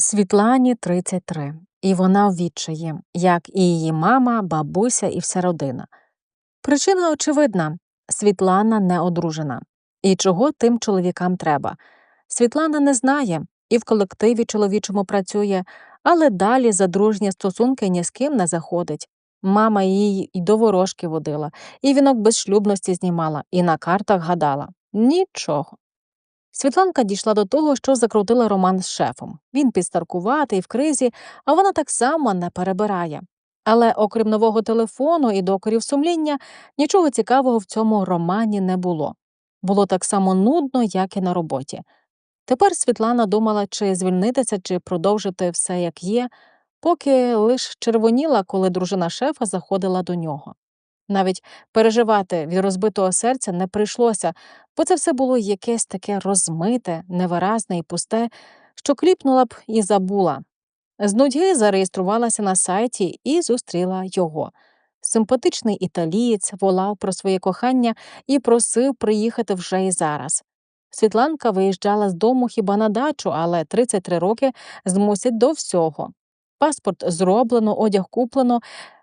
Світлані 33, і вона в відчаї, як і її мама, бабуся і вся родина. Причина очевидна Світлана не одружена. І чого тим чоловікам треба? Світлана не знає і в колективі чоловічому працює, але далі за дружні стосунки ні з ким не заходить. Мама її й до ворожки водила, і вінок безшлюбності знімала, і на картах гадала. Нічого. Світланка дійшла до того, що закрутила роман з шефом. Він підстаркуватий в кризі, а вона так само не перебирає. Але окрім нового телефону і докорів сумління, нічого цікавого в цьому романі не було. Було так само нудно, як і на роботі. Тепер Світлана думала, чи звільнитися, чи продовжити все як є, поки лиш червоніла, коли дружина шефа заходила до нього. Навіть переживати від розбитого серця не прийшлося, бо це все було якесь таке розмите, невиразне і пусте, що кліпнула б і забула. З нудьги зареєструвалася на сайті і зустріла його. Симпатичний італієць волав про своє кохання і просив приїхати вже і зараз. Світланка виїжджала з дому хіба на дачу, але 33 роки змусять до всього. Паспорт зроблено, одяг куплено.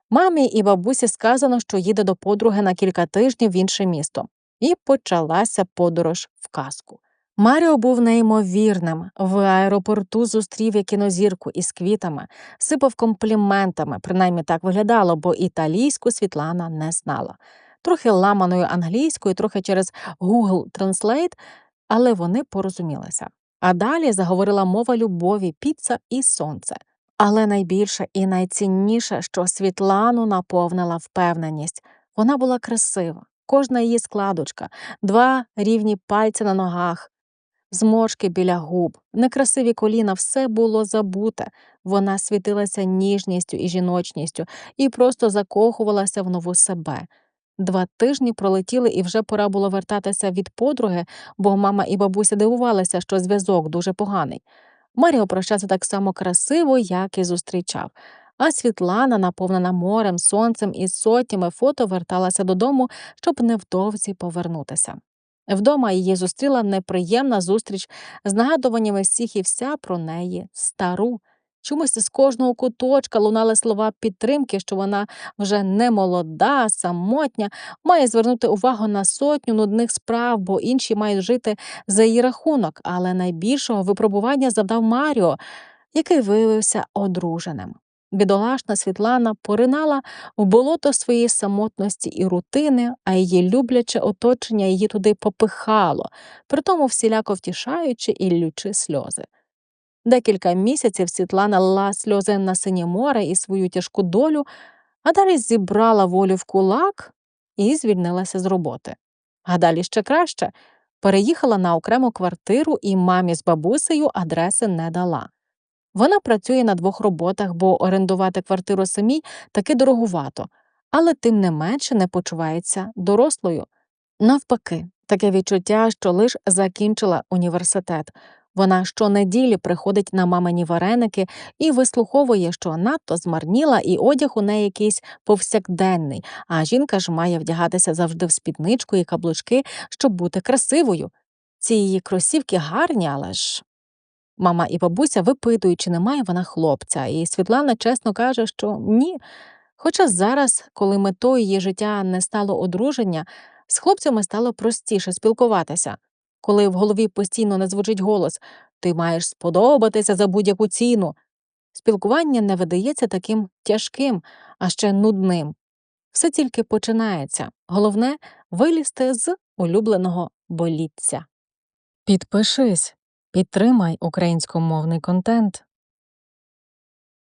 Мамі і бабусі сказано, що їде до подруги на кілька тижнів в інше місто. І почалася подорож в казку. Маріо був неймовірним. В аеропорту зустрів я кінозірку із квітами, сипав компліментами, принаймні так виглядало, бо італійську Світлана не знала. Трохи ламаною англійською, трохи через Google Translate, але вони порозумілися. А далі заговорила мова любові, піца і сонце. Але найбільше і найцінніше, що Світлану наповнила впевненість. Вона була красива, кожна її складочка, два рівні пальці на ногах, зморшки біля губ, некрасиві коліна, все було забуте. Вона світилася ніжністю і жіночністю і просто закохувалася в нову себе. Два тижні пролетіли, і вже пора було вертатися від подруги, бо мама і бабуся дивувалися, що зв'язок дуже поганий. Маріо прощався так само красиво, як і зустрічав. А Світлана, наповнена морем, сонцем і сотнями фото, верталася додому, щоб невдовзі повернутися. Вдома її зустріла неприємна зустріч з нагадуваннями всіх і вся про неї стару. Чомусь з кожного куточка лунали слова підтримки, що вона вже не молода, самотня, має звернути увагу на сотню нудних справ, бо інші мають жити за її рахунок, але найбільшого випробування завдав Маріо, який виявився одруженим. Бідолашна Світлана поринала в болото своєї самотності і рутини, а її любляче оточення її туди попихало, притому всіляко втішаючи і лючи сльози. Декілька місяців Світлана лила сльози на синє море і свою тяжку долю, а далі зібрала волю в кулак і звільнилася з роботи. А далі ще краще переїхала на окрему квартиру і мамі з бабусею адреси не дала. Вона працює на двох роботах, бо орендувати квартиру самій таки дороговато, але тим не менше не почувається дорослою. Навпаки, таке відчуття, що лиш закінчила університет. Вона щонеділі приходить на мамині вареники і вислуховує, що надто змарніла, і одяг у неї якийсь повсякденний, а жінка ж має вдягатися завжди в спідничку і каблучки, щоб бути красивою. Ці її кросівки гарні, але ж. Мама і бабуся випитують, чи немає вона хлопця, і Світлана чесно каже, що ні. Хоча зараз, коли метою її життя не стало одруження, з хлопцями стало простіше спілкуватися коли в голові постійно не звучить голос Ти маєш сподобатися за будь-яку ціну. Спілкування не видається таким тяжким, а ще нудним. Все тільки починається. Головне вилізти з улюбленого боліття. Підпишись, підтримай українськомовний контент.